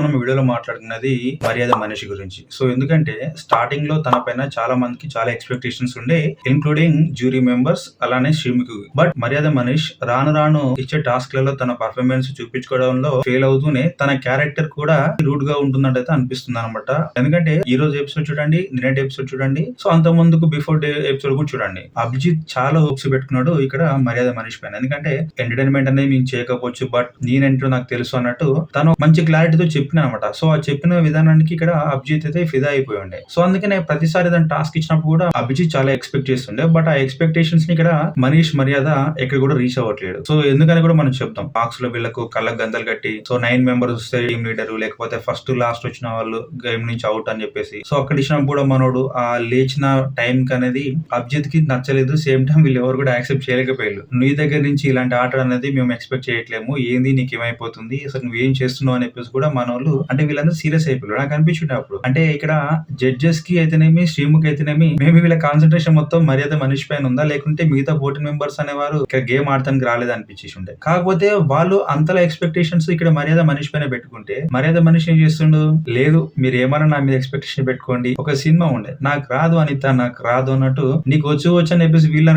మనం వీడియోలో మాట్లాడుకున్నది మర్యాద మనిషి గురించి. సో ఎందుకంటే స్టార్టింగ్లో తన పైన చాలా మందికి చాలా ఎక్స్పెక్టేషన్స్ ఉండే ఇంక్లూడింగ్ జ్యూరీ మెంబర్స్ అలానే శ్రీముఖి. బట్ మర్యాద మనీష్ రాను రాను ఇచ్చే టాస్క్లలో తన పర్ఫార్మెన్స్ చూపించుకోవడంలో ఫెయిల్ అవుతూనే తన క్యారెక్టర్ కూడా రూట్గా ఉంటుందంటే అనిపిస్తుంది అనమాట ఎందుకంటే ఈ రోజు ఎపిసోడ్ చూడండి నిన్నటి ఎపిసోడ్ చూడండి సో అంత ముందుకు బిఫోర్ డే ఎపిసోడ్ కూడా చూడండి. అభిజిత్ చాలా హోప్స్ పెట్టుకున్నాడు ఇక్కడ మర్యాద మనిషి పైన. ఎందుకంటే ఎంటర్టైన్మెంట్ అనేది మేము చేయకపోవచ్చు బట్ నేనేంటో నాకు తెలుసు అన్నట్టు తను మంచి క్లారిటీతో చెప్పిన అనమాట సో ఆ చెప్పిన విధానానికి ఇక్కడ అభిజిత్ అయితే ఫిదా అయిపోయి ఉండే. సో అందుకనే ప్రతిసారి దాని టాస్క్ ఇచ్చినప్పుడు కూడా అభిజిత్ చాలా ఎక్స్పెక్ట్ చేస్తుండే. బట్ ఆ ఎక్స్పెక్టేషన్స్ని ఇక్కడ మనీష్ మర్యాద ఎక్కడ కూడా రీచ్ అవ్వట్లేదు. సో ఎందుకని కూడా మనం చెప్తాం. బాక్స్లో వీళ్ళకు కళ్ళకు గందలు కట్టి సో నైన్ మెంబర్స్ వస్తే టీమ్ లీడర్ లేకపోతే ఫస్ట్ లాస్ట్ వచ్చిన వాళ్ళు గేమ్ నుంచి అవుట్ అని చెప్పేసి. సో అక్కడ ఇచ్చినప్పుడు కూడా మనోడు ఆ లేచిన టైం కి అనేది అభిజిత్కి నచ్చలేదు. సేమ్ టైం వీళ్ళు ఎవరు కూడా యాక్సెప్ట్ చేయలేకపోయారు. నీ దగ్గర నుంచి ఇలాంటి ఆట అనేది మేము ఎక్స్పెక్ట్ చేయట్లేము. ఏంది నీకు ఏమైపోతుంది అసలు నువ్వేం చేస్తున్నావు అని చెప్పేసి కూడా మన వాళ్ళు అంటే వీళ్ళందరూ సీరియస్ అయిపోయారు. నాకు అనిపించింది అప్పుడు. అంటే ఇక్కడ జడ్జెస్కి అయితేనేమి శ్రీముఖ్ అయితేనేమి మేము వీళ్ళ కాన్సన్ట్రేషన్ మొత్తం మర్యాద మనిషి పైన ఉందా? లేకుంటే మిగతా ఫోర్టీన్ మెంబర్స్ అనేవారు ఇక్కడ గేమ్ ఆడటానికి రాలేదు అనిపించేసి ఉండే. కాకపోతే వాళ్ళు అంతలా ఎక్స్పెక్టేషన్స్ ఇక్కడ మర్యాద మనిషి పైన పెట్టుకుంటే మర్యాద మనిషి ఏం చేస్తుండు? లేదు మీరు ఏమన్నా నా మీద ఎక్స్పెక్టేషన్ పెట్టుకోండి. ఒక సినిమా ఉండే. నాకు రాదు అనిత నాకు రాదు అన్నట్టు నీకు వచ్చి వచ్చి అని చెప్పేసి వీళ్ళు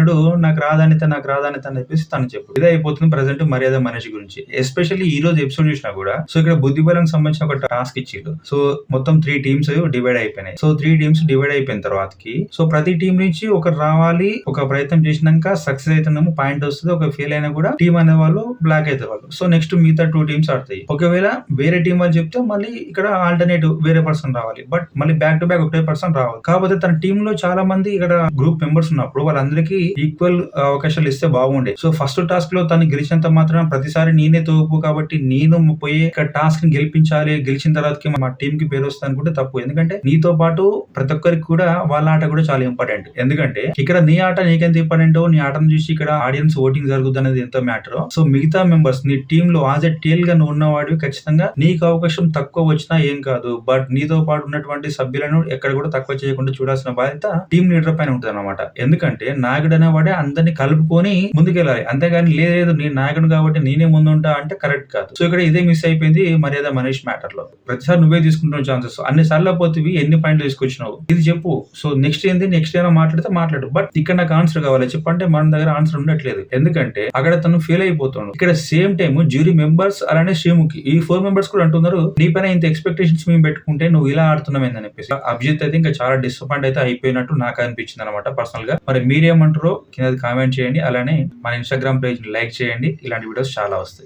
నాకు రాదు నాకు రాదు అని చెప్పేసి తను చెప్పు ఇదే అయిపోతుంది ప్రజెంట్ మర్యాద మనిషి గురించి. ఎస్పెషల్లీ ఈ రోజు ఎపిసోడ్ చూసినా కూడా. సో ఇక్కడ బుద్ధి బలం సంబంధించిన ఒక టాస్క్ ఇచ్చిండు. సో మొత్తం త్రీ టీమ్స్ డివైడ్ అయిపోయినాయి. సో త్రీ టీమ్స్ డివైడ్ అయిపోయిన తర్వాతకి సో ప్రతి టీం నుంచి ఒకరు రావాలి ఒక ప్రయత్నం చేసినాక సక్సెస్ అవుతున్నాము పాయింట్ వస్తుంది ఒక ఫెయిల్ అయినా కూడా టీం అనే వాళ్ళు బ్లాక్ అయితే వాళ్ళు సో నెక్స్ట్ మిగతా టూ టీమ్స్ ఆడతాయి. ఒకవేళ వేరే టీం వాళ్ళు చెప్తే మళ్ళీ ఇక్కడ ఆల్టర్నేటివ్ వేరే పర్సన్ రావాలి. బట్ మళ్ళీ బ్యాక్ టు బ్యాక్ ఒకటే పర్సన్ రావాలి. కాకపోతే తన టీమ్లో చాలా మంది ఇక్కడ గ్రూప్ మెంబర్స్ ఉన్నప్పుడు వాళ్ళందరికీ ఈక్వల్ అవకాశాలు ఇస్తే బాగుండే. సో ఫస్ట్ టాస్క్లో తను గెలిచినంత మాత్రం ప్రతిసారి నేనే తోపు కాబట్టి నేను పోయి ఇక్కడ టాస్క్ని గెలిపించాలి గెలిచిన తర్వాతకి మా టీం కి పేరు వస్తుంది అనుకుంటే తప్పు. ఎందుకంటే నీతో పాటు ప్రతి ఒక్కరికి కూడా వాళ్ళ ఆట కూడా చాలా ఇంపార్టెంట్ ఎందుకంటే ఇక్కడ నీ ఆట నీకెంత ఇంపార్టెంట్ నీ ఆటను చూసి ఇక్కడ ఆడియన్స్ ఓటింగ్ జరుగుతుంది అనేది ఎంతో మ్యాటర్ సో మిగతా మెంబర్స్ నీ టీమ్లో యాజ్ ఎ టేల్గా నువ్వు ఉన్నవాడివి ఖచ్చితంగా నీకు అవకాశం తక్కువ వచ్చినా ఏం కాదు. బట్ నీతో పాటు ఉన్నటువంటి సభ్యులను ఎక్కడ కూడా తక్కువ చేయకుండా చూడాల్సిన బాధ్యత టీం లీడర్ పైన ఉంటుంది అనమాట ఎందుకంటే నాయకుడు అనేవాడే అందరినీ కలుపుకొని ముందుకెళ్ళాలి. అంతేగాని లేదు నేను నాయకుడు కాబట్టి నేనే ముందుంటా అంటే కరెక్ట్ కాదు. సో ఇక్కడ ఇదే మిస్ అయిపోయింది. మర్యాద మనీష్ మ్యాటర్లో. ప్రతిసారి నువ్వే తీసుకుంటున్న ఛాన్సెస్ అన్ని సార్లు పోతివి ఎన్ని పాయింట్లు తీసుకొచ్చినావు? ఇది చెప్పు. సో నెక్స్ట్ ఏంది? నెక్స్ట్ ఏమైనా మాట్లాడితే మాట్లాడు. బట్ ఇక్కడ నాకు ఆన్సర్ కావాలి. చెప్పంటే మన దగ్గర ఆన్సర్ ఉండట్లేదు. ఎందుకంటే అక్కడ తను ఫెయిల్ అయిపోతున్నాడు. ఇక్కడ సేమ్ టైం జ్యూరీ మెంబర్స్ అలానే శ్రీముఖి. ఈ ఫోర్ మెంబర్స్ కూడా అంటున్నారు నీ పైన ఇంత ఎక్స్పెక్టేషన్స్ మేము పెట్టుకుంటే నువ్వు ఇలా ఆడుతున్నావు అని చెప్పేసి. అభిజిత్ అయితే ఇంకా చాలా డిసప్పాయింట్ అయితే అయిపోయినట్టు నాకు అనిపించింది అనమాట పర్సనల్గా. మరి మీరేమంటారో కింద కామెంట్ చేయండి. అలానే మన ఇన్స్టాగ్రామ్ పేజ్ లైక్ చేయండి. ఇలాంటి వీడియోస్ చాలా వస్తాయి.